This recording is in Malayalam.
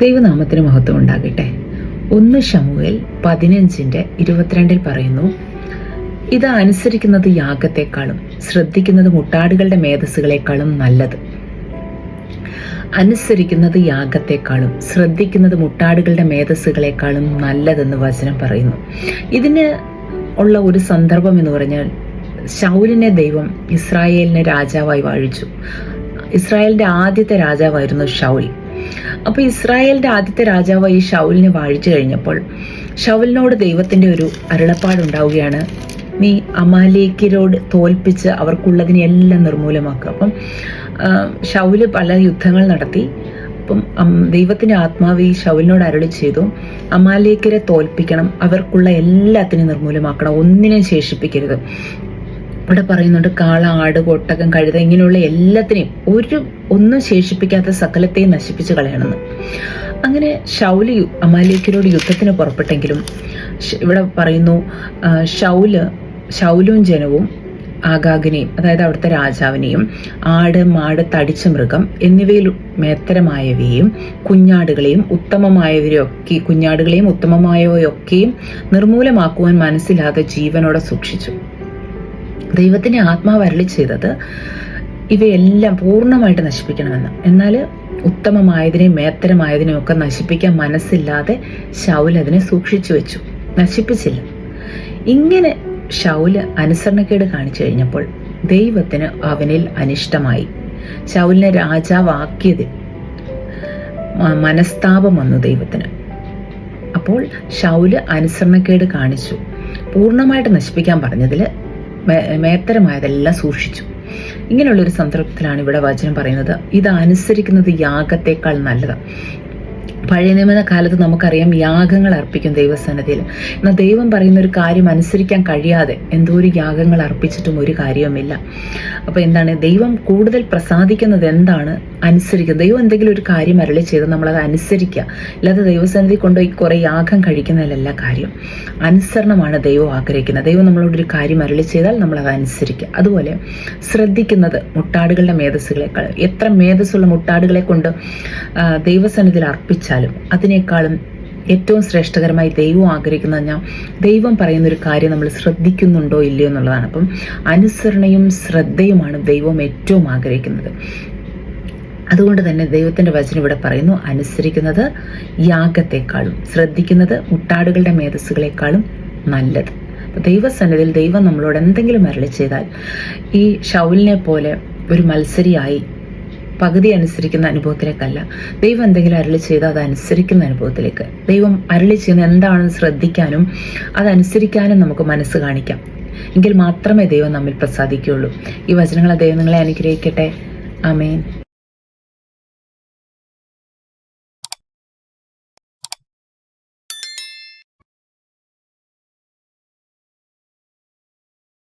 ദൈവനാമത്തിന് മഹത്വം ഉണ്ടാകട്ടെ. ഒന്ന് ഷമുവേൽ പതിനഞ്ചിന്റെ ഇരുപത്തിരണ്ടിൽ പറയുന്നു ഇത് അനുസരിക്കുന്നത് യാഗത്തെക്കാളും ശ്രദ്ധിക്കുന്നത് മുട്ടാടുകളുടെ മേധസ്സുകളെക്കാളും നല്ലത്. അനുസരിക്കുന്നത് യാഗത്തെക്കാളും ശ്രദ്ധിക്കുന്നത് മുട്ടാടുകളുടെ മേധസ്സുകളെക്കാളും നല്ലതെന്ന് വചനം പറയുന്നു. ഇതിന് ഉള്ള ഒരു സന്ദർഭം എന്ന് പറഞ്ഞാൽ ശൗലിനെ ദൈവം ഇസ്രായേലിനെ രാജാവായി വാഴിച്ചു. ഇസ്രായേലിന്റെ ആദ്യത്തെ രാജാവായിരുന്നു ഷൗൽ അപ്പോൾ ഇസ്രായേലിന്റെ ആദ്യത്തെ രാജാവായി ഷൗലിനെ വാഴിച്ചു കഴിഞ്ഞപ്പോൾ ഷൗലിനോട് ദൈവത്തിന്റെ ഒരു അരുളപ്പാടുണ്ടാവുകയാണ് നീ അമാലേക്കിരോട് തോൽപ്പിച്ച് അവർക്കുള്ളതിനെല്ലാം നിർമൂലമാക്കുക. അപ്പം ഷൗൽ പല യുദ്ധങ്ങൾ നടത്തി. അപ്പം ദൈവത്തിന്റെ ആത്മാവ് ഈ ഷൗലിനോട് അരളി ചെയ്തു അമാലേക്കരെ തോൽപ്പിക്കണം അവർക്കുള്ള എല്ലാത്തിനും നിർമൂലമാക്കണം ഒന്നിനെയും ശേഷിപ്പിക്കരുത്. ഇവിടെ പറയുന്നുണ്ട് കാള ആട് കൊട്ടകം കഴുത ഇങ്ങനെയുള്ള എല്ലാത്തിനെയും ഒരു ഒന്നും ശേഷിപ്പിക്കാത്ത സകലത്തെയും നശിപ്പിച്ച് കളയണമെന്ന്. അങ്ങനെ ഷൗൽ അമാലേക്കരോട് യുദ്ധത്തിന് പുറപ്പെട്ടെങ്കിലും ഇവിടെ പറയുന്നു ഷൗൽ ഷൗലും ജനവും ആഗാഗിനെയും അതായത് അവിടുത്തെ രാജാവിനെയും ആട് മാട് തടിച്ച മൃഗം എന്നിവയിൽ മേത്തരമായവയും കുഞ്ഞാടുകളെയും ഉത്തമമായവരെയൊക്കെ കുഞ്ഞാടുകളെയും ഉത്തമമായവയൊക്കെയും നിർമൂലമാക്കുവാൻ മനസ്സിലാതെ ജീവനോടെ സൂക്ഷിച്ചു. ദൈവത്തിന്റെ ആത്മാവ് അരളി ചെയ്തത് ഇവയെല്ലാം പൂർണമായിട്ട് നശിപ്പിക്കണമെന്ന്. എന്നാൽ ഉത്തമമായതിനെയും മേത്തരമായതിനെയും ഒക്കെ നശിപ്പിക്കാൻ മനസ്സില്ലാതെ ഷൗൽ അതിനെ സൂക്ഷിച്ചു വെച്ചു. നശിപ്പിച്ചില്ല. ഇങ്ങനെ ഷൗൽ അനുസരണക്കേട് കാണിച്ചു കഴിഞ്ഞപ്പോൾ ദൈവത്തിന് അവനിൽ അനിഷ്ടമായി. ഷൗലിനെ രാജാവാക്കിയതിൽ മനസ്താപം വന്നു ദൈവത്തിന്. അപ്പോൾ ഷൗൽ അനുസരണക്കേട് കാണിച്ചു. പൂർണമായിട്ട് നശിപ്പിക്കാൻ പറഞ്ഞതിൽ മേത്തരമായതെല്ലാം സൂക്ഷിച്ചു. ഇങ്ങനെയുള്ളൊരു സന്ദർഭത്തിലാണ് ഇവിടെ വചനം പറയുന്നത്. ഇത് അനുസരിക്കുന്നത് യാഗത്തേക്കാൾ നല്ലത്. പഴയ നിയമന കാലത്ത് നമുക്കറിയാം യാഗങ്ങൾ അർപ്പിക്കും ദൈവസന്നതിയിൽ എന്നാൽ ദൈവം പറയുന്ന ഒരു കാര്യം അനുസരിക്കാൻ കഴിയാതെ എന്തോ ഒരു യാഗങ്ങൾ അർപ്പിച്ചിട്ടും ഒരു കാര്യവുമില്ല. അപ്പോൾ എന്താണ്? ദൈവം കൂടുതൽ പ്രസാദിക്കുന്നത് എന്താണ്? അനുസരിക്കുന്നത് ദൈവം എന്തെങ്കിലും ഒരു കാര്യം അരളി ചെയ്ത് നമ്മളത് അനുസരിക്കുക. അല്ലാതെ ദൈവസന്നിധി കൊണ്ടുപോയി കുറേ യാഗം കഴിക്കുന്നതിലല്ല കാര്യം അനുസരണമാണ് ദൈവം ആഗ്രഹിക്കുന്നത്. ദൈവം നമ്മളോടൊരു കാര്യം അരളി ചെയ്താൽ നമ്മളത് അനുസരിക്കുക. അതുപോലെ ശ്രദ്ധിക്കുന്നത് മുട്ടാടുകളുടെ മേധസ്സുകളെക്കാൾ. എത്ര മേധസ്സുള്ള മുട്ടാടുകളെ കൊണ്ട് ദൈവസന്നിധിയിൽ അർപ്പിച്ചാൽ ചെയ്താലും അതിനേക്കാളും ഏറ്റവും ശ്രേഷ്ഠകരമായി ദൈവം ആഗ്രഹിക്കുന്നത് ഞാൻ ദൈവം പറയുന്ന ഒരു കാര്യം നമ്മൾ ശ്രദ്ധിക്കുന്നുണ്ടോ ഇല്ലയോ എന്നുള്ളതാണ്. അപ്പം അനുസരണയും ശ്രദ്ധയുമാണ് ദൈവം ഏറ്റവും ആഗ്രഹിക്കുന്നത്. അതുകൊണ്ട് തന്നെ ദൈവത്തിന്റെ വചനം ഇവിടെ പറയുന്നു അനുസരിക്കുന്നത് യാഗത്തെക്കാളും ശ്രദ്ധിക്കുന്നത് മുട്ടാടുകളുടെ മേധസ്സുകളെക്കാളും നല്ലത്. ദൈവസന്നിധിയിൽ ദൈവം നമ്മളോട് എന്തെങ്കിലും അരളി ചെയ്താൽ ഈ ഷൗലിനെ പോലെ ഒരു മത്സരിയായി പകുതി അനുസരിക്കുന്ന അനുഭവത്തിലേക്കല്ല. ദൈവം എന്തെങ്കിലും അരളി ചെയ്ത് അത് അനുസരിക്കുന്ന അനുഭവത്തിലേക്ക്. ദൈവം അരളി ചെയ്യുന്ന എന്താണെന്ന് ശ്രദ്ധിക്കാനും അതനുസരിക്കാനും നമുക്ക് മനസ്സ് കാണിക്കാം. എങ്കിൽ മാത്രമേ ദൈവം നമ്മിൽ പ്രസാദിക്കുകയുള്ളൂ. ഈ വചനങ്ങളെ ദൈവം നിങ്ങളെ അനുഗ്രഹിക്കട്ടെ. അമേൻ